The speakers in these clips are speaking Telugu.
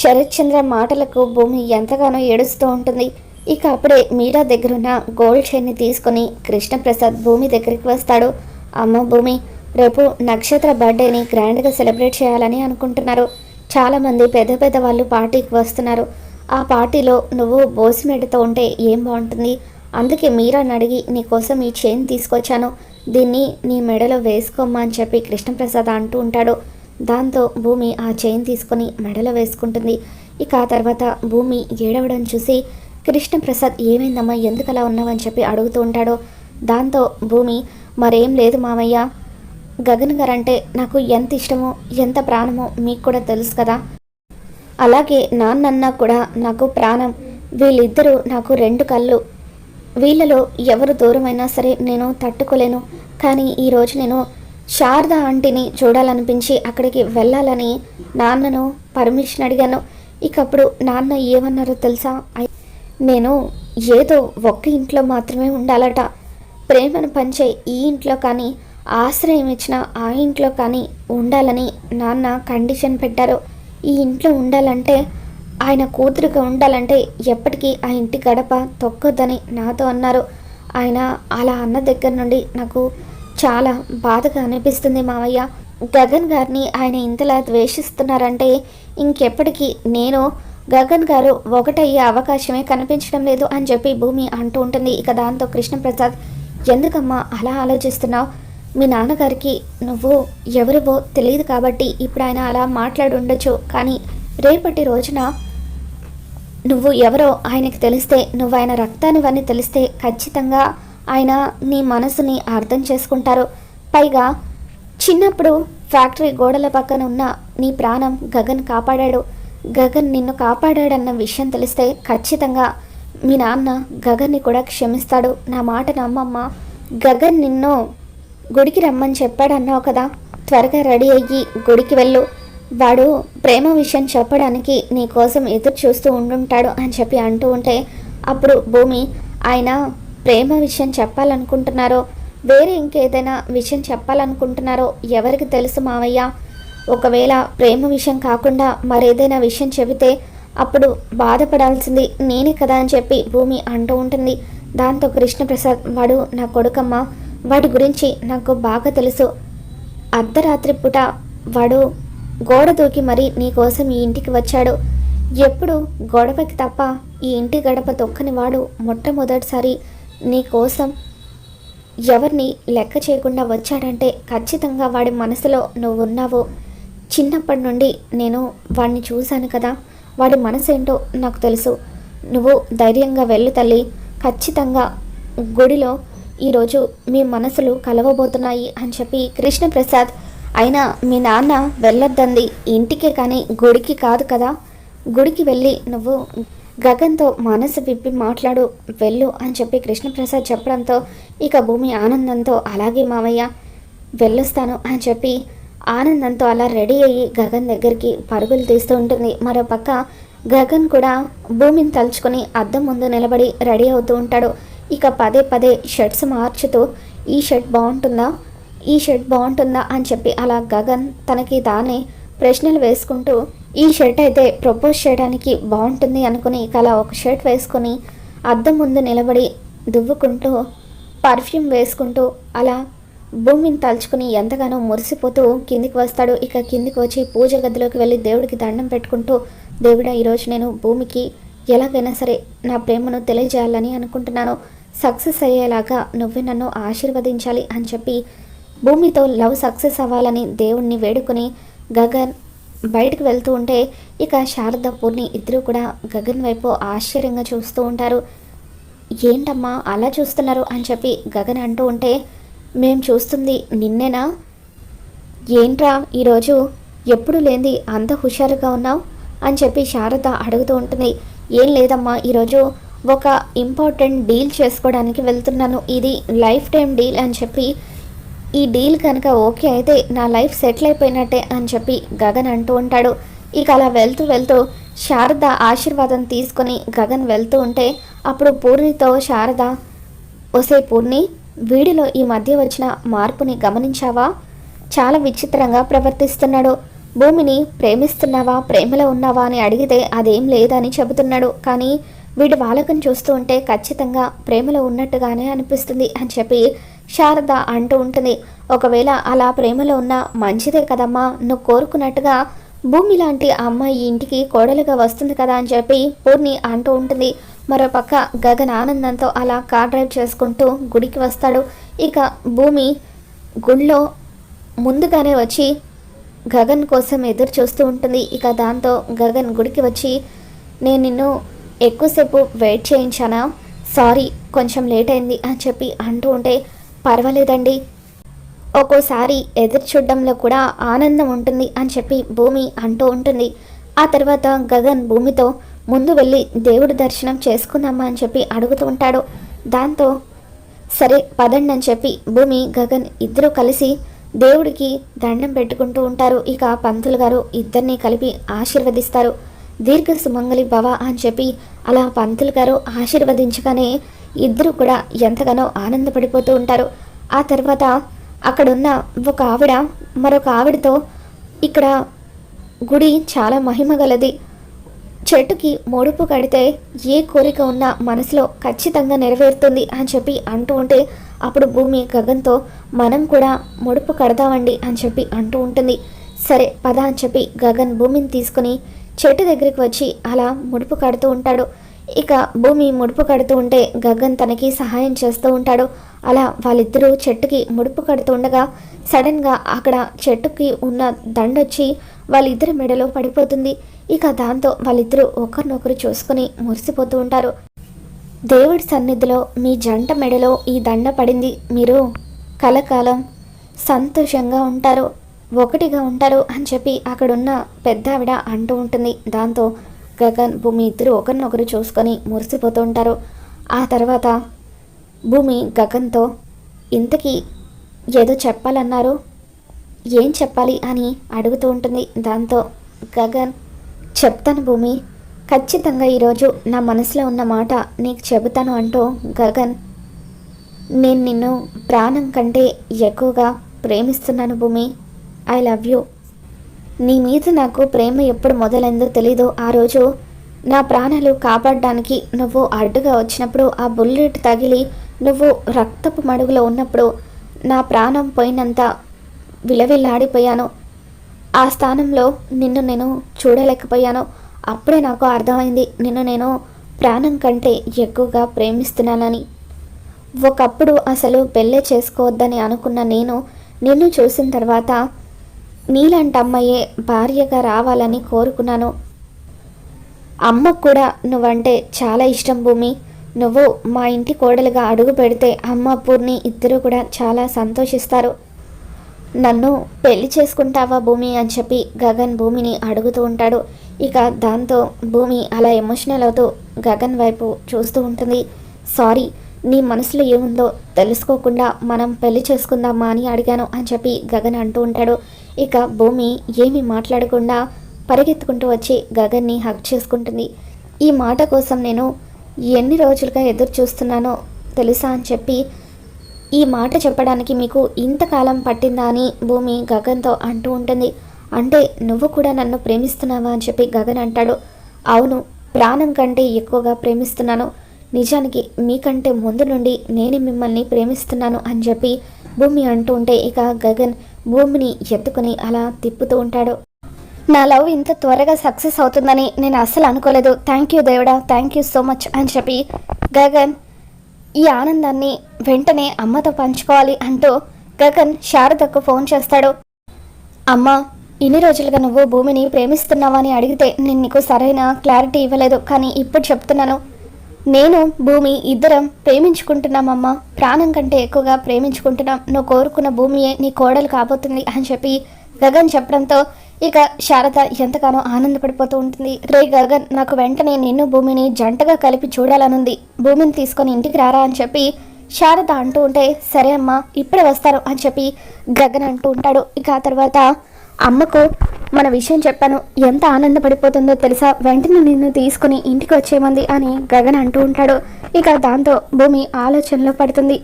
శరత్చంద్ర మాటలకు భూమి ఎంతగానో ఏడుస్తూ ఉంటుంది. ఇక అప్పుడే మీరా దగ్గరున్న గోల్డ్ చైన్ని తీసుకొని కృష్ణప్రసాద్ భూమి దగ్గరికి వస్తాడు. అమ్మ భూమి రేపు నక్షత్ర బర్త్డేని గ్రాండ్గా సెలబ్రేట్ చేయాలని అనుకుంటున్నారు. చాలామంది పెద్ద పెద్ద వాళ్ళు పార్టీకి వస్తున్నారు. ఆ పార్టీలో నువ్వు బోసిమెడతో ఉంటే ఏం బాగుంటుంది? అందుకే మీరాని అడిగి నీకోసం ఈ చైన్ తీసుకొచ్చాను. దీన్ని నీ మెడలో వేసుకోమ్మా అని చెప్పి కృష్ణప్రసాద్ అంటూ ఉంటాడు. దాంతో భూమి ఆ చైన్ తీసుకొని మెడలో వేసుకుంటుంది. ఇక ఆ తర్వాత భూమి ఏడవడం చూసి కృష్ణప్రసాద్ ఏమైందమ్మా? ఎందుకు అలా ఉన్నావని చెప్పి అడుగుతూ ఉంటాడో. దాంతో భూమి మరేం లేదు మామయ్య. గగన్ గారంటే నాకు ఎంత ఇష్టమో ఎంత ప్రాణమో మీకు కూడా తెలుసు కదా. అలాగే నాన్నన్నా కూడా నాకు ప్రాణం. వీళ్ళిద్దరూ నాకు రెండు కళ్ళు. వీళ్ళలో ఎవరు దూరమైనా సరే నేను తట్టుకోలేను. కానీ ఈరోజు నేను శారద ఆంటీని చూడాలనిపించి అక్కడికి వెళ్ళాలని నాన్నను పర్మిషన్ అడిగాను. ఇక అప్పుడు నాన్న ఏమన్నారో తెలుసా? నేను ఏదో ఒక్క ఇంట్లో మాత్రమే ఉండాలట. ప్రేమను పంచే ఈ ఇంట్లో కానీ ఆశ్రయం ఇచ్చిన ఆ ఇంట్లో కానీ ఉండాలని నాన్న కండిషన్ పెట్టారు. ఈ ఇంట్లో ఉండాలంటే ఆయన కూతురుగా ఉండాలంటే ఎప్పటికీ ఆ ఇంటి గడప తొక్కొద్దని నాతో అన్నారు. ఆయన అలా అన్న దగ్గర నుండి నాకు చాలా బాధగా అనిపిస్తుంది మావయ్య. గగన్ గారిని ఆయన ఇంతలా ద్వేషిస్తున్నారంటే ఇంకెప్పటికీ నేను గగన్ గారు ఒకటయ్యే అవకాశమే కనిపించడం లేదు అని చెప్పి భూమి అంటూ ఉంటుంది. ఇక దాంతో కృష్ణప్రసాద్ ఎందుకమ్మా అలా ఆలోచిస్తున్నావు? మీ నాన్నగారికి నువ్వు ఎవరివో తెలియదు కాబట్టి ఇప్పుడు ఆయన అలా మాట్లాడి ఉండొచ్చు. కానీ రేపటి రోజున నువ్వు ఎవరో ఆయనకి తెలిస్తే నువ్వు ఆయన రక్తానివన్నీ తెలిస్తే ఖచ్చితంగా ఆయన నీ మనసుని అర్థం చేసుకుంటారు. పైగా చిన్నప్పుడు ఫ్యాక్టరీ గోడల పక్కన ఉన్న నీ ప్రాణం గగన్ కాపాడాడు. గగన్ నిన్ను కాపాడాడన్న విషయం తెలిస్తే ఖచ్చితంగా మీ నాన్న గగన్ని కూడా క్షమిస్తాడు. నా మాట నమ్మమ్మ. గగన్ నిన్ను గుడికి రమ్మని చెప్పాడన్నావు కదా. త్వరగా రెడీ అయ్యి గుడికి వెళ్ళు. వాడు ప్రేమ విషయం చెప్పడానికి నీ కోసం ఎదురు చూస్తూ ఉండుంటాడు అని చెప్పి అంటూ ఉంటే అప్పుడు భూమి ఆయన ప్రేమ విషయం చెప్పాలనుకుంటున్నారో వేరే ఇంకేదైనా విషయం చెప్పాలనుకుంటున్నారో ఎవరికి తెలుసు మావయ్య? ఒకవేళ ప్రేమ విషయం కాకుండా మరేదైనా విషయం చెబితే అప్పుడు బాధపడాల్సింది నేనే కదా అని చెప్పి భూమి అంటూ ఉంటుంది. దాంతో కృష్ణప్రసాద్ వాడు నా కొడుకమ్మ వాడి గురించి నాకు బాగా తెలుసు. అర్ధరాత్రి పూట వాడు గోడ దూకి మరి నీకోసం ఈ ఇంటికి వచ్చాడు. ఎప్పుడు గొడవకి తప్ప ఈ ఇంటి గడప తొక్కని వాడు మొట్టమొదటిసారి నీకోసం ఎవరిని లెక్క చేయకుండా వచ్చాడంటే ఖచ్చితంగా వాడి మనసులో నువ్వు ఉన్నావు చిన్నప్పటి నుండి నేను వాడిని చూశాను కదా. వాడి మనసు ఏంటో నాకు తెలుసు. నువ్వు ధైర్యంగా వెళ్ళు తల్లి. ఖచ్చితంగా గుడిలో ఈరోజు మీ మనసులు కలవబోతున్నాయి అని చెప్పి కృష్ణప్రసాద్ అయినా మీ నాన్న వెళ్ళొద్దంది. ఇంటికే కానీ గుడికి కాదు కదా. గుడికి వెళ్ళి నువ్వు గగన్తో మనసు విప్పి మాట్లాడు వెళ్ళు అని చెప్పి కృష్ణప్రసాద్ చెప్పడంతో ఇక భూమి ఆనందంతో అలాగే మావయ్య వెళ్ళొస్తాను అని చెప్పి ఆనందంతో అలా రెడీ అయ్యి గగన్ దగ్గరికి పరుగులు తీస్తూ ఉంటుంది. మరో పక్క గగన్ కూడా భూమిని తలుచుకొని అద్దం ముందు నిలబడి రెడీ అవుతూ ఉంటాడు. ఇక పదే పదే షర్ట్స్ మార్చుతూ ఈ షర్ట్ బాగుంటుందా? ఈ షర్ట్ బాగుంటుందా? అని చెప్పి అలా గగన్ తనకి తానే ప్రశ్నలు వేసుకుంటూ ఈ షర్ట్ అయితే ప్రపోజ్ చేయడానికి బాగుంటుంది అనుకుని ఇక అలా ఒక షర్ట్ వేసుకొని అద్దం ముందు నిలబడి దువ్వుకుంటూ పర్ఫ్యూమ్ వేసుకుంటూ అలా భూమిని తలుచుకుని ఎంతగానో మురిసిపోతూ కిందికి వస్తాడు. ఇక కిందికి వచ్చి పూజ గదిలోకి వెళ్ళి దేవుడికి దండం పెట్టుకుంటూ దేవుడా ఈరోజు నేను భూమికి ఎలాగైనా సరే నా ప్రేమను తెలియజేయాలని అనుకుంటున్నాను. సక్సెస్ అయ్యేలాగా నువ్వే నన్ను ఆశీర్వదించాలి అని చెప్పి భూమితో లవ్ సక్సెస్ అవ్వాలని దేవుణ్ణి వేడుకొని గగన్ బయటకు వెళ్తూ ఉంటే ఇక శారద పూర్ణి ఇద్దరు కూడా గగన్ వైపు ఆశ్చర్యంగా చూస్తూ ఉంటారు. ఏంటమ్మా అలా చూస్తున్నారు? అని చెప్పి గగన్ అంటూ ఉంటే మేం చూస్తుంది నిన్నేనా? ఏంట్రా ఈరోజు ఎప్పుడు లేనిది అంత హుషారుగా ఉన్నావు? అని చెప్పి శారద అడుగుతూ ఉంటుంది. ఏం లేదమ్మా ఈరోజు ఒక ఇంపార్టెంట్ డీల్ చేసుకోవడానికి వెళ్తున్నాను. ఇది లైఫ్ టైం డీల్ అని చెప్పి ఈ డీల్ కనుక ఓకే అయితే నా లైఫ్ సెటిల్ అయిపోయినట్టే అని చెప్పి గగన్ అంటూ ఉంటాడు. ఇక అలా వెళ్తూ వెళ్తూ శారద ఆశీర్వాదం తీసుకొని గగన్ వెళ్తూ ఉంటే అప్పుడు పూర్ణితో శారద ఒసే పూర్ణి వీడిలో ఈ మధ్య వచ్చిన మార్పుని గమనించావా? చాలా విచిత్రంగా ప్రవర్తిస్తున్నాడు. భూమిని ప్రేమిస్తున్నావా ప్రేమలో ఉన్నావా అని అడిగితే అదేం లేదని చెబుతున్నాడు. కానీ వీడి వాలకం చూస్తూ ఉంటే ఖచ్చితంగా ప్రేమలో ఉన్నట్టుగానే అనిపిస్తుంది అని చెప్పి శారద అంటూ ఉంటుంది ఒకవేళ అలా ప్రేమలో ఉన్న మంచిదే కదమ్మా నువ్వు కోరుకున్నట్టుగా భూమి లాంటి అమ్మాయి ఇంటికి కోడలుగా వస్తుంది కదా అని చెప్పి పూర్ణి అంటూ ఉంటుంది. మరోపక్క గగన్ ఆనందంతో అలా కార్ డ్రైవ్ చేసుకుంటూ గుడికి వస్తాడు. ఇక భూమి గుళ్ళో ముందుగానే వచ్చి గగన్ కోసం ఎదురు చూస్తూ ఉంటుంది. ఇక దాంతో గగన్ గుడికి వచ్చి నేను నిన్ను ఎక్కువసేపు వెయిట్ చేయించానా? సారీ కొంచెం లేట్ అయింది అని చెప్పి అంటూ ఉంటే పర్వాలేదండి. ఒక్కోసారి ఎదురు చూడడంలో కూడా ఆనందం ఉంటుంది అని చెప్పి భూమి అంటూ ఉంటుంది. ఆ తర్వాత గగన్ భూమితో ముందు వెళ్ళి దేవుడి దర్శనం చేసుకుందామా? అని చెప్పి అడుగుతూ ఉంటాడు. దాంతో సరే పదండి అని చెప్పి భూమి గగన్ ఇద్దరూ కలిసి దేవుడికి దండం పెట్టుకుంటూ ఉంటారు. ఇక పంతులు గారు ఇద్దరిని కలిపి ఆశీర్వదిస్తారు. దీర్ఘ సుమంగలి భవ అని చెప్పి అలా పంతులు గారు ఆశీర్వదించగానే ఇద్దరు కూడా ఎంతగానో ఆనందపడిపోతూ ఉంటారు. ఆ తర్వాత అక్కడున్న ఒక ఆవిడ మరొక ఆవిడతో ఇక్కడ గుడి చాలా మహిమ గలది. చెట్టుకి ముడుపు కడితే ఏ కోరిక ఉన్నా మనసులో ఖచ్చితంగా నెరవేరుతుంది అని చెప్పి అంటూ ఉంటే అప్పుడు భూమి గగన్తో మనం కూడా ముడుపు కడదామండి అని చెప్పి అంటూ ఉంటుంది. సరే పద అని చెప్పి గగన్ భూమిని తీసుకుని చెట్టు దగ్గరికి వచ్చి అలా ముడుపు కడుతూ ఉంటాడు. ఇక భూమి ముడుపు కడుతూ ఉంటే గగన్ తనకి సహాయం చేస్తూ ఉంటాడు. అలా వాళ్ళిద్దరూ చెట్టుకి ముడుపు కడుతూ ఉండగా సడన్గా అక్కడ చెట్టుకి ఉన్న దండొచ్చి వాళ్ళిద్దరి మెడలో పడిపోతుంది. ఇక దాంతో వాళ్ళిద్దరూ ఒకరినొకరు చూసుకుని మురిసిపోతూ ఉంటారు. దేవుడి సన్నిధిలో మీ జంట మెడలో ఈ దండ పడింది. మీరు కలకాలం సంతోషంగా ఉంటారు ఒకటిగా ఉంటారు అని చెప్పి అక్కడున్న పెద్ద ఆవిడ అంటూ ఉంటుంది. దాంతో గగన్ భూమి ఇద్దరు ఒకరినొకరు చూసుకొని మురిసిపోతూ ఉంటారు. ఆ తర్వాత భూమి గగన్తో ఇంతకీ ఏదో చెప్పాలన్నారు? ఏం చెప్పాలి? అని అడుగుతూ ఉంటుంది. దాంతో గగన్ చెప్తాను భూమి ఖచ్చితంగా ఈరోజు నా మనసులో ఉన్న మాట నీకు చెబుతాను అంటూ గగన్ నేను నిన్ను ప్రాణం కంటే ఎక్కువగా ప్రేమిస్తున్నాను భూమి. I love you. నీ మీద నాకు ప్రేమ ఎప్పుడు మొదలైందో తెలీదు. ఆ రోజు నా ప్రాణాలు కాపాడడానికి నువ్వు అడ్డుగా వచ్చినప్పుడు ఆ బుల్లెట్ తగిలి నువ్వు రక్తపు మడుగులో ఉన్నప్పుడు నా ప్రాణం పోయినంత విలవిల్లాడిపోయాను. ఆ స్థానంలో నిన్ను నేను చూడలేకపోయాను. అప్పుడే నాకు అర్థమైంది నిన్ను నేను ప్రాణం కంటే ఎక్కువగా ప్రేమిస్తున్నానని. ఒకప్పుడు అసలు పెళ్ళే చేసుకోవద్దని అనుకున్న నేను నిన్ను చూసిన తర్వాత నీలాంటి అమ్మాయే భార్యగా రావాలని కోరుకున్నాను. అమ్మకు కూడా నువ్వంటే చాలా ఇష్టం భూమి. నువ్వు మా ఇంటి కోడలుగా అడుగు పెడితే అమ్మ పూర్ణి ఇద్దరు కూడా చాలా సంతోషిస్తారు. నన్ను పెళ్ళి చేసుకుంటావా భూమి అని చెప్పి గగన్ భూమిని అడుగుతూ ఉంటాడు. ఇక దాంతో భూమి అలా ఎమోషనల్ అవుతూ గగన్ వైపు చూస్తూ ఉంటుంది. సారీ నీ మనసులో ఏముందో తెలుసుకోకుండా మనం పెళ్ళి చేసుకుందామా అని అడిగాను అని చెప్పి గగన్ అంటూ ఉంటాడు. ఇక భూమి ఏమీ మాట్లాడకుండా పరిగెత్తుకుంటూ వచ్చి గగన్ని హక్ చేసుకుంటుంది. ఈ మాట కోసం నేను ఎన్ని రోజులుగా ఎదురు చూస్తున్నానో తెలుసా అని చెప్పి ఈ మాట చెప్పడానికి మీకు ఇంతకాలం పట్టిందా అని భూమి గగన్తో అంటూ ఉంటుంది. అంటే నువ్వు కూడా నన్ను ప్రేమిస్తున్నావా అని చెప్పి గగన్ అంటాడు. అవును ప్రాణం కంటే ఎక్కువగా ప్రేమిస్తున్నాను. నిజానికి మీకంటే ముందు నుండి నేను మిమ్మల్ని ప్రేమిస్తున్నాను అని చెప్పి భూమి అంటూ ఉంటే ఇక గగన్ భూమిని ఎత్తుకుని అలా తిప్పుతూ ఉంటాడు. నా లవ్ ఇంత త్వరగా సక్సెస్ అవుతుందని నేను అస్సలు అనుకోలేదు. థ్యాంక్ యూ దేవుడా థ్యాంక్ యూ సో మచ్ అని చెప్పి గగన్ ఈ ఆనందాన్ని వెంటనే అమ్మతో పంచుకోవాలి అంటూ గగన్ శారదకు ఫోన్ చేస్తాడు. అమ్మ ఇన్ని రోజులుగా నువ్వు భూమిని ప్రేమిస్తున్నావా అని అడిగితే నేను నీకు సరైన క్లారిటీ ఇవ్వలేదు కానీ ఇప్పుడు చెప్తున్నాను. నేను భూమి ఇద్దరం ప్రేమించుకుంటున్నామమ్మా. ప్రాణం కంటే ఎక్కువగా ప్రేమించుకుంటున్నాం. నువ్వు కోరుకున్న భూమియే నీ కోడలు కాబోతుంది అని చెప్పి గగన్ చెప్పడంతో ఇక శారద ఎంతగానో ఆనందపడిపోతూ ఉంటుంది. రే గగన్ నాకు వెంటనే నిన్ను భూమిని జంటగా కలిపి చూడాలనుంది. భూమిని తీసుకొని ఇంటికి రారా అని చెప్పి శారద అంటూ ఉంటే సరే అమ్మా ఇప్పుడే వస్తారు అని చెప్పి గగన్ అంటూ ఉంటాడు. ఇక ఆ తర్వాత అమ్మకు మన విషయం చెప్పాను. ఎంత ఆనందపడిపోతుందో తెలుసా? వెంటనే నిన్ను తీసుకుని ఇంటికి వచ్చేమంది అని గగన్ అంటూ ఉంటాడు. ఇక దాంతో భూమి ఆలోచనలో పడుతుంది.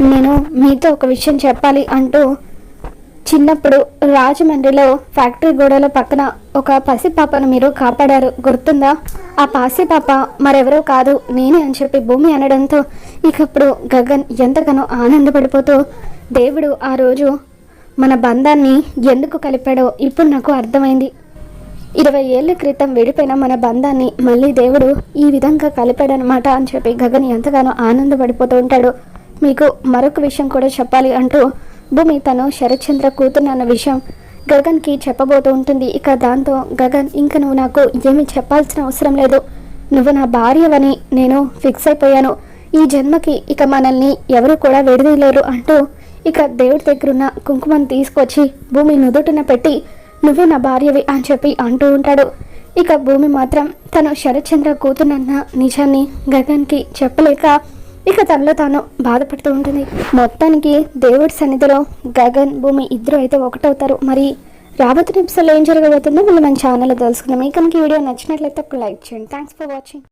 నేను మీతో ఒక విషయం చెప్పాలి అంటూ చిన్నప్పుడు రాజమండ్రిలో ఫ్యాక్టరీ గోడల పక్కన ఒక పసిపాపను మీరు కాపాడారు. గుర్తుందా? ఆ పాసిపాప మరెవరో కాదు నేనే అని చెప్పి భూమి అనడంతో ఇకప్పుడు గగన్ ఎంతగానో ఆనందపడిపోతూ దేవుడు ఆ రోజు మన బంధాన్ని ఎందుకు కలిపాడో ఇప్పుడు నాకు అర్థమైంది. ఇరవై ఏళ్ళ క్రితం విడిపోయిన మన బంధాన్ని మళ్ళీ దేవుడు ఈ విధంగా కలిపాడనమాట అని చెప్పి గగన్ ఎంతగానో ఆనందపడిపోతూ ఉంటాడు. మీకు మరొక విషయం కూడా చెప్పాలి అంటూ భూమి తను శరత్చంద్ర కూతురు అన్న విషయం గగన్కి చెప్పబోతూ ఉంటుంది. ఇక దాంతో గగన్ ఇంక నువ్వు నాకు ఏమీ చెప్పాల్సిన అవసరం లేదు. నువ్వు నా భార్యవని నేను ఫిక్స్ అయిపోయాను. ఈ జన్మకి ఇక మనల్ని ఎవరు కూడా విడదీయలేరు అంటూ ఇక దేవుడి దగ్గరున్న కుంకుమను తీసుకొచ్చి భూమి నుదుటిన పెట్టి నువ్వే నా భార్యవి అని చెప్పి అంటూ ఉంటాడు. ఇక భూమి మాత్రం తను శరత్చంద్ర కూతునన్న నిజాన్ని గగన్కి చెప్పలేక ఇక తనలో తాను బాధపడుతూ ఉంటుంది. మొత్తానికి దేవుడి సన్నిధిలో గగన్ భూమి ఇద్దరు అయితే ఒకటవుతారు. మరి రాబోతున్న ఎపిసోడ్లో ఏం జరగబోతుందో మళ్ళీ మన ఛానల్లో తెలుసుకుందాం. ఇక మనకి వీడియో నచ్చినట్లయితే ఒక లైక్ చేయండి. Thanks for watching